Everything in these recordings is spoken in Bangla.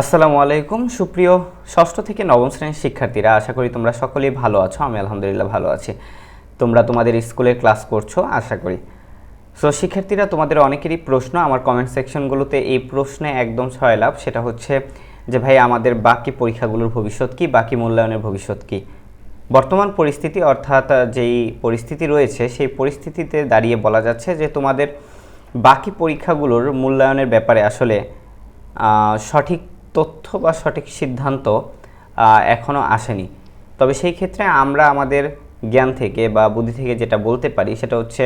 আসসালামু আলাইকুম। সুপ্রিয় ষষ্ঠ থেকে নবম শ্রেণির শিক্ষার্থীরা, আশা করি তোমরা সকলেই ভালো আছো, আমি আলহামদুলিল্লাহ ভালো আছি। তোমরা তোমাদের স্কুলে ক্লাস করছ, আশা করি। সো শিক্ষার্থীরা, তোমাদের অনেকেরই প্রশ্ন আমার কমেন্ট সেকশনগুলোতে এই প্রশ্নে একদম লাভ সেটা হচ্ছে যে, ভাই, আমাদের বাকি পরীক্ষাগুলোর ভবিষ্যৎ কি, বাকি মূল্যায়নের ভবিষ্যৎ কি? বর্তমান পরিস্থিতি, অর্থাৎ যেই পরিস্থিতি রয়েছে, সেই পরিস্থিতিতে দাঁড়িয়ে বলা যাচ্ছে যে, তোমাদের বাকি পরীক্ষাগুলোর মূল্যায়নের ব্যাপারে আসলে সঠিক তথ্য বা সঠিক সিদ্ধান্ত এখনও আসেনি। তবে সেই ক্ষেত্রে আমরা আমাদের জ্ঞান থেকে বা বুদ্ধি থেকে যেটা বলতে পারি সেটা হচ্ছে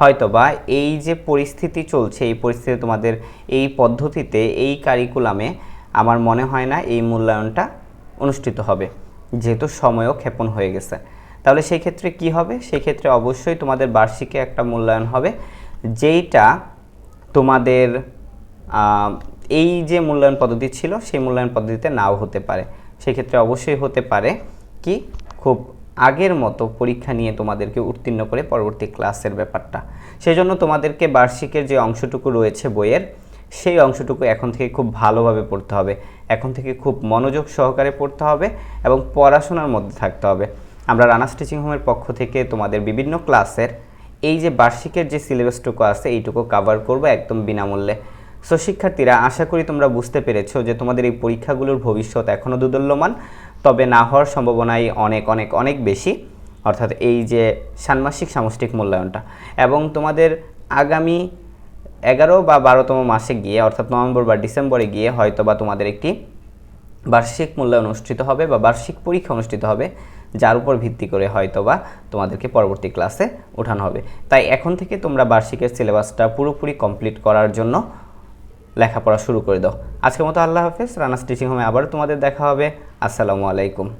হয়তো বা এই যে পরিস্থিতি চলছে, এই পরিস্থিতি তোমাদের এই পদ্ধতিতে, এই কারিকুলামে আমার মনে হয় না এই মূল্যায়নটা অনুষ্ঠিত হবে, যেহেতু সময়ও ক্ষেপণ হয়ে গেছে। তাহলে সেই ক্ষেত্রে কি হবে? সেই ক্ষেত্রে অবশ্যই তোমাদের বার্ষিকে একটা মূল্যায়ন হবে, যেইটা তোমাদের এই যে মূল্যায়ন পদ্ধতি ছিল, সেই মূল্যায়ন পদ্ধতিতে নাও হতে পারে। সেক্ষেত্রে অবশ্যই হতে পারে কি, খুব আগের মতো পরীক্ষা নিয়ে তোমাদেরকে উত্তীর্ণ করে পরবর্তী ক্লাসের ব্যাপারটা। সেই জন্য তোমাদেরকে বার্ষিকের যে অংশটুকু রয়েছে বইয়ের, সেই অংশটুকু এখন থেকে খুব ভালোভাবে পড়তে হবে। এখন থেকে খুব মনোযোগ সহকারে পড়তে হবে এবং পড়াশোনার মধ্যে থাকতে হবে। আমরা রানাস টিচিং হোমের পক্ষ থেকে তোমাদের বিভিন্ন ক্লাসের এই যে বার্ষিকের যে সিলেবাসটুকু আছে, এইটুকু কাভার করব একদম বিনামূল্যে। সো শিক্ষার্থীরা, আশা করি তোমরা বুঝতে পেরেছ যে তোমাদের এই পরীক্ষাগুলোর ভবিষ্যৎ এখনও দুদল্যমান তবে না হওয়ার সম্ভাবনাই অনেক অনেক অনেক বেশি, অর্থাৎ এই যে ষান্মাসিক সামষ্টিক মূল্যায়নটা। এবং তোমাদের আগামী এগারো বা বারোতম মাসে গিয়ে, অর্থাৎ নভেম্বর বা ডিসেম্বরে গিয়ে হয়তো বা তোমাদের একটি বার্ষিক মূল্যায়ন অনুষ্ঠিত হবে বা বার্ষিক পরীক্ষা অনুষ্ঠিত হবে, যার উপর ভিত্তি করে হয়তো বা তোমাদেরকে পরবর্তী ক্লাসে ওঠানো হবে। তাই এখন থেকে তোমরা বার্ষিকের সিলেবাসটা পুরোপুরি কমপ্লিট করার জন্য লেখাপড়া শুরু করে দাও। আজকের মতো আল্লাহ হাফেজ। রানাস স্টিচিং হোমে আবার তোমাদের দেখা হবে। আসসালামু আলাইকুম।